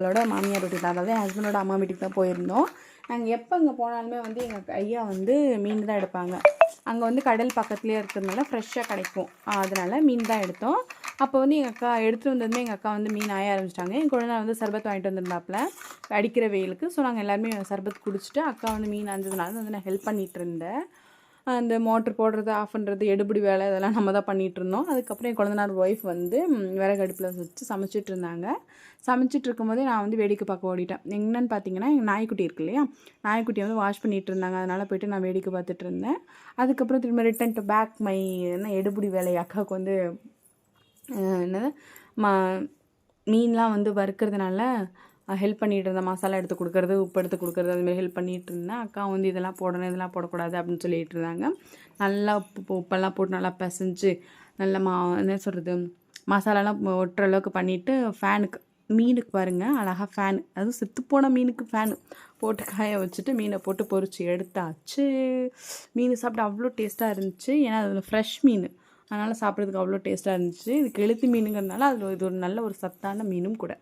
அவளோட மாமியார் வீட்டுக்கு தான் அதாவது ஹஸ்பண்டோட அம்மா வீட்டுக்கு தான் போயிருந்தோம். நாங்கள் எப்போ அங்கே போனாலுமே வந்து எங்கள் ஐயா வந்து மீன் தான் எடுப்பாங்க. அங்கே வந்து கடல் பக்கத்துலேயே இருக்கிறதுனால ஃப்ரெஷ்ஷாக கிடைக்கும். அதனால் மீன் தான் எடுத்தோம். அப்போ வந்து எங்கள் அக்கா எடுத்துகிட்டு வந்ததுமே எங்கள் அக்கா வந்து மீன் ஆய ஆரம்பிச்சிட்டாங்க. என் குழந்தை வந்து சர்பத் வாங்கிட்டு வந்திருந்தாப்புல. அடிக்கிற வெயிலுக்கு. ஸோ நாங்கள் எல்லாருமே சர்பத் குடிச்சிட்டு அக்கா வந்து மீன் அஞ்சதுனால வந்து நான் ஹெல்ப் பண்ணிகிட்டு இருந்தேன். அந்த மோட்ரு போடுறது ஆஃப் பண்ணுறது எடுபடி வேலை இதெல்லாம் நம்ம தான் பண்ணிகிட்டு இருந்தோம். அதுக்கப்புறம் என் குழந்தனார் ஒய்ஃப் வந்து விறகு அடுப்பில் வச்சு சமைச்சிட்டு இருந்தாங்க. சமைச்சிட்டு இருக்கும்போதே நான் வந்து வேடிக்கை பார்க்க ஓடிட்டேன். என்னன்னு பார்த்தீங்கன்னா எங்கள் நாய்க்குட்டி இருக்கு இல்லையா? நாய்க்குட்டியை வந்து வாஷ் பண்ணிட்டு இருந்தாங்க. அதனால் போயிட்டு நான் வேடிக்கை பார்த்துட்டு இருந்தேன். அதுக்கப்புறம் திரும்ப ரிட்டன் டு பேக் மை என்ன எடுபடி வேலை அக்காவுக்கு வந்து என்னது? மா மீன்லாம் வந்து வறுக்கிறதுனால ஹெல்ப் பண்ணிட்டு இருந்தேன் மசாலா எடுத்து கொடுக்குறது உப்பு எடுத்து கொடுக்குறது அதுமாதிரி ஹெல்ப் பண்ணிட்டு இருந்தேன் அக்கா வந்து இதெல்லாம் போடணும் இதெல்லாம் போடக்கூடாது அப்படின்னு சொல்லிட்டு இருந்தாங்க. நல்லா உப்பு உப்பெல்லாம் போட்டு நல்லா பிசைஞ்சு நல்லா மா என்ன சொல்கிறது மசாலாலாம் ஒட்டுற அளவுக்கு பண்ணிவிட்டு ஃபேனுக்கு மீனுக்கு பாருங்கள் அழகாக ஃபேன் அதுவும் செத்துப்போன மீனுக்கு ஃபேனு போட்டு காய வச்சுட்டு மீனை போட்டு பொறிச்சு எடுத்தாச்சு. மீன் சாப்பிட்டு அவ்வளோ டேஸ்ட்டாக இருந்துச்சு. ஏன்னா அதில் ஃப்ரெஷ் மீன். அதனால் சாப்பிட்றதுக்கு அவ்வளோ டேஸ்ட்டாக இருந்துச்சு. இது கெளுத்தி மீனுங்கிறதுனால அதில் இது ஒரு நல்ல ஒரு சத்தான மீனும் கூட.